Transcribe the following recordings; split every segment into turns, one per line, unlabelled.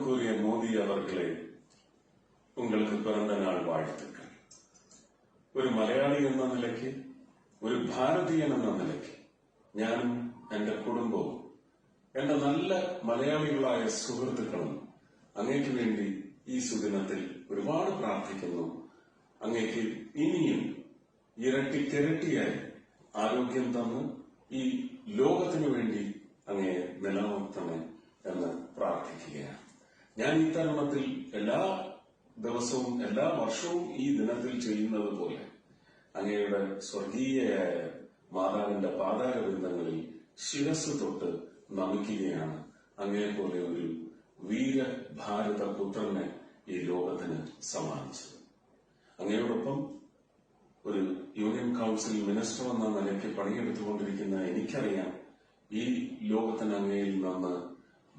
கூறிய மோடி அவர்களே உங்களுக்கு பிறந்த நாள் வாழ்த்துக்கள் ഒരു മലയാളി എന്ന നിലയ്ക്ക് ഒരു ഭാരതീയൻ എന്ന നിലയ്ക്ക് ഞാനും എന്റെ കുടുംബവും എന്റെ നല്ല മലയാളികളായ സുഹൃത്തുക്കളും അങ്ങേക്ക് വേണ്ടി ഈ സുദിനത്തിൽ ഒരുപാട് പ്രാർത്ഥിക്കുന്നു അങ്ങേക്ക് ഇനിയും ഇരട്ടിക്കിരട്ടിയായി ആരോഗ്യം തന്ന് ഈ ലോകത്തിനു വേണ്ടി അങ്ങയെ നിലനിർത്തണേ എന്ന് പ്രാർത്ഥിക്കുകയാണ് ഞാൻ ഈ തരുണത്തിൽ എല്ലാ ദിവസവും എല്ലാ വർഷവും ഈ ദിനത്തിൽ ചെയ്യുന്നത് പോലെ അങ്ങയുടെ സ്വർഗീയയായ മാതാവിന്റെ പാതാരബന്ധങ്ങളിൽ ശിരസ് തൊട്ട് നമിക്കുകയാണ്. അങ്ങയെപ്പോലെ ഒരു വീര ഭാരത പുത്രനെ ഈ ലോകത്തിന് സമ്മാനിച്ചത്. അങ്ങയോടൊപ്പം ഒരു യൂണിയൻ കൌൺസിൽ മിനിസ്റ്റർ എന്ന നിലയ്ക്ക് പണിയെടുത്തുകൊണ്ടിരിക്കുന്ന എനിക്കറിയാം ഈ ലോകത്തിന് അങ്ങയിൽ നിന്ന്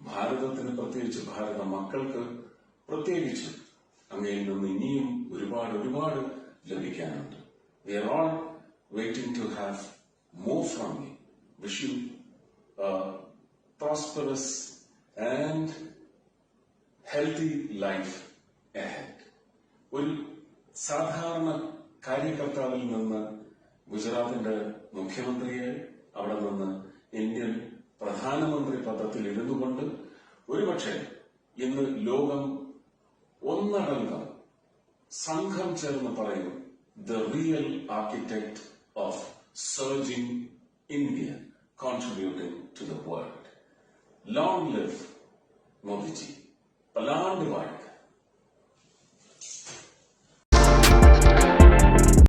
ഭാരതത്തിന് പ്രത്യേകിച്ച് ഭാരത മക്കൾക്ക് പ്രത്യേകിച്ച് അങ്ങയിൽ നിന്ന് ഇനിയും ഒരുപാട് ഒരുപാട് ലഭിക്കാനുണ്ട് we are all waiting to have more from you wish you prosperous and healthy life. ഒരു സാധാരണ കാര്യകർത്താവിൽ നിന്ന് ഗുജറാത്തിന്റെ മുഖ്യമന്ത്രിയായി അവിടെ നിന്ന് ഇന്ത്യൻ പ്രധാനമന്ത്രി പദത്തിൽ ഇരുന്നുകൊണ്ട് ഒരുപക്ഷെ ഇന്ന് ലോകം ഒന്നടങ്കം സംഘം ചേർന്ന് പറയും the real architect of surging India contributing to the world long live Modiji. പലാണ്ട് വാഴ്ക.